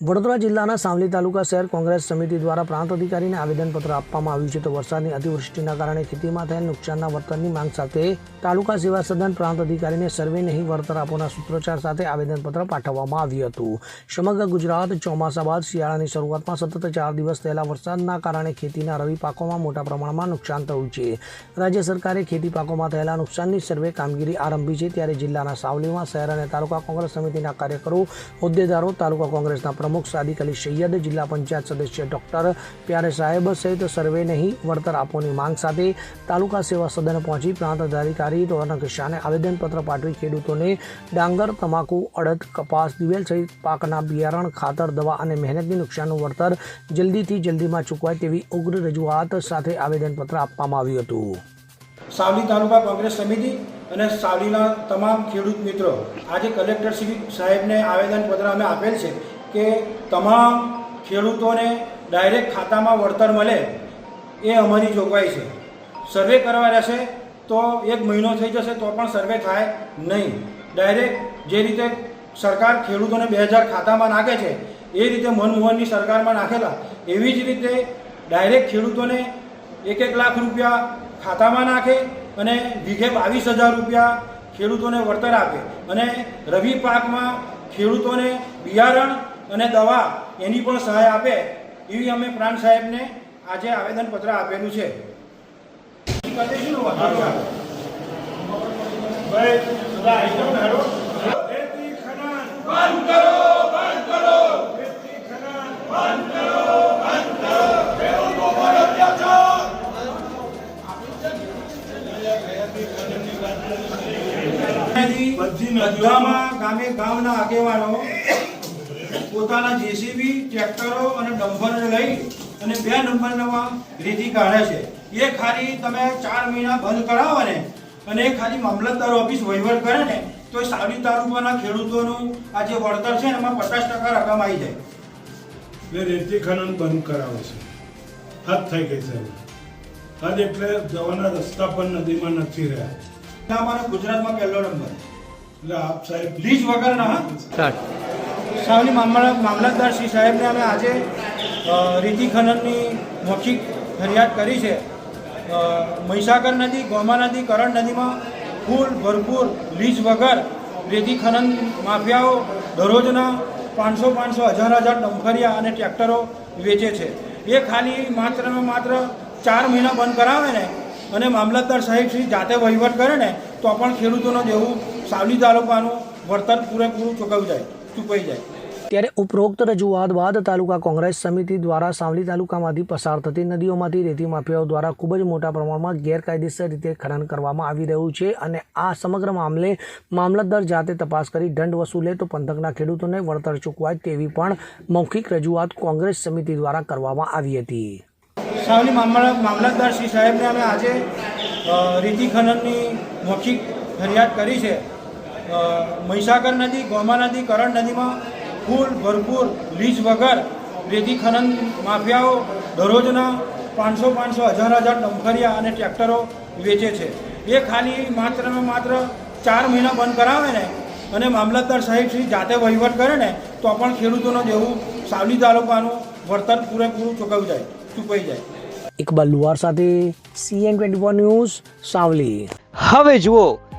વડોદરા જિલ્લાના સાવલી તાલુકા શહેર કોંગ્રેસ સમિતિ દ્વારા પ્રાંત અધિકારીને આવેદનપત્ર આપવામાં આવ્યું છે તો વરસાદની અતિવૃષ્ટિના કારણે ખેતીમાં થયેલ નુકસાનના વળતરની માંગ સાથે તાલુકા સેવા સદન પ્રાંત અધિકારીને સર્વે નહીં, વળતર આપવાના સૂત્રોચ્ચાર સાથે આવેદનપત્ર પાઠવવામાં આવ્યું હતું. સમગ્ર ગુજરાત ચોમાસા બાદ શિયાળાની શરૂઆતમાં સતત ચાર દિવસ થયેલા વરસાદના કારણે ખેતીના રવિ પાકોમાં મોટા પ્રમાણમાં નુકસાન થયું છે. રાજ્ય સરકારે ખેતી પાકોમાં થયેલા નુકસાનની સર્વે કામગીરી આરંભી છે ત્યારે જિલ્લાના સાવલીમાં શહેર અને તાલુકા કોંગ્રેસ સમિતિના કાર્યકરો, હોદ્દેદારો, તાલુકા કોંગ્રેસના પ્રમુખ સાદિક અલી સૈયદ, જિલ્લા પંચાયત સદસ્ય ડોક્ટર પ્યારે સાહેબ સહિત સર્વે નહીં વળતર આપવાની માંગ સાથે તાલુકા સેવા સદન પહોંચી પ્રાંત અધિકારી રોનક શાહને આવેદનપત્ર પાઠવી ખેડૂતોને ડાંગર, તમાકુ, અડદ, કપાસ, દિવેલ સહિત પાકના બિયારણ, ખાતર, દવા અને મહેનતની નુકસાનનું વળતર જલ્દીથી જલ્દીમાં ચૂકવાય તેવી ઉગ્ર રજૂઆત સાથે આવેદનપત્ર આપવામાં આવ્યું હતું. સાવલી તાલુકા કોંગ્રેસ સમિતિ અને સાવલીના તમામ ખેડૂત મિત્રો, આજે કલેક્ટર શ્રી સાહેબને આવેદનપત્ર અમે આપેલ છે. કે તમામ ખેડૂતોને ડાયરેક્ટ ખાતામાં વળતર મળે એ અમારી જોગવાઈ છે. સર્વે કરવા રહેશે તો એક મહિનો થઈ જશે તો પણ સર્વે થાય નહીં. ડાયરેક્ટ જે રીતે સરકાર ખેડૂતોને બે હજાર ખાતામાં નાખે છે, એ રીતે મનમોહનની સરકારમાં નાખેલા, એવી જ રીતે ડાયરેક્ટ ખેડૂતોને એક એક લાખ રૂપિયા ખાતામાં નાખે અને વીઘે બાવીસ હજાર રૂપિયા ખેડૂતોને વળતર આપે. અને રવિ પાકમાં ખેડૂતોને બિયારણ અને દવા એની પણ સહાય આપે એવી અમે પ્રાણ સાહેબને આજે આવેદનપત્ર આપેલું છે. બધામાં ગામે ગામના આગેવાનો પોતાના જેસીબી ટ્રેક્ટરો અને ડમ્પરને લઈ અને બે નંબરમાં રેતી કાઢે છે. એ ખાલી તમે ચાર મહિના બંધ કરાવો ને અને એ ખાલી મામલતદાર ઓફિસ વહીવટ કરે ને તો એ સાવલી તાલુકાના ખેડૂતોનું આ જે વળતર છે એમાં પચાસ ટકા રકમ આવી જાય. એટલે રેતી ખનન બંધ કરાવે છે. હદ થઈ ગઈ છે. હદ એટલે જવાના રસ્તા પણ નદીમાં નથી રહ્યા. અમારા ગુજરાતમાં પહેલો નંબર. એટલે આપ સાહેબ લીજ વગર હા? સાવલી મામલા મામલતદાર શ્રી સાહેબને અમે આજે અ, ખનનની મૌખિક ફરિયાદ કરી છે. મહીસાગર નદી ગોમા નદી કરણ નદીમાં ફૂલ ભરપૂર લીજ વગર રેતી ખનન માફિયાઓ દરરોજના પાંચસો પાંચસો હજાર હજાર ડમ્ફરિયા અને ટ્રેક્ટરો વેચે છે. એ ખાલી માત્ર માત્ર ચાર મહિના બંધ કરાવે ને અને મામલતદાર સાહેબ શ્રી જાતે વહીવટ કરે ને તો પણ ખેડૂતોનો જેવું સાવલી તાલુકાનું વળતર પૂરેપૂરું ચૂકવી જાય. ચૂકવાઈ જાય. ત્યારે ઉપરોક્ત રજૂઆત બાદ તાલુકા કોંગ્રેસ સમિતિ દ્વારા સાવલી તાલુકામાંથી પસાર થતી નદીઓમાંથી રેતી માફિયાઓ દ્વારા ખૂબ જ મોટા પ્રમાણમાં ગેરકાયદેસર રીતે ખનન કરવામાં આવી રહ્યું છે અને આ સમગ્ર મામલે મામલતદાર જાતે તપાસ કરી દંડ વસૂલે તો પંથકના ખેડૂતોને વળતર ચૂકવાય તેવી પણ મૌખિક રજૂઆત કોંગ્રેસ સમિતિ દ્વારા કરવામાં આવી હતી. સાવલી મામલતદાર શ્રી સાહેબને અમે આજે રેતી ખનનની મૌખિક ફરિયાદ કરી છે. મહીસાગર નદી ગોમા નદી કરણ નદીમાં ફૂલ ભરપૂર લીજ વગર રેતી ખનન માફિયાઓ દરરોજના પાંચસો પાંચસો હજાર હજાર ડમ્ફરિયા અને ટ્રેક્ટરો વેચે છે. એ ખાલી માત્ર ને માત્ર ચાર મહિના બંધ કરાવે ને અને મામલતદાર સાહેબ શ્રી જાતે વહીવટ કરે ને તો પણ ખેડૂતોનો જેવું સાવલી તાલુકાનું વળતર પૂરેપૂરું ચૂકવી જાય ચૂકવાઈ જાય. ઇકબાલ લુવાર સાથે CN twenty four news Savli. હવે જુઓ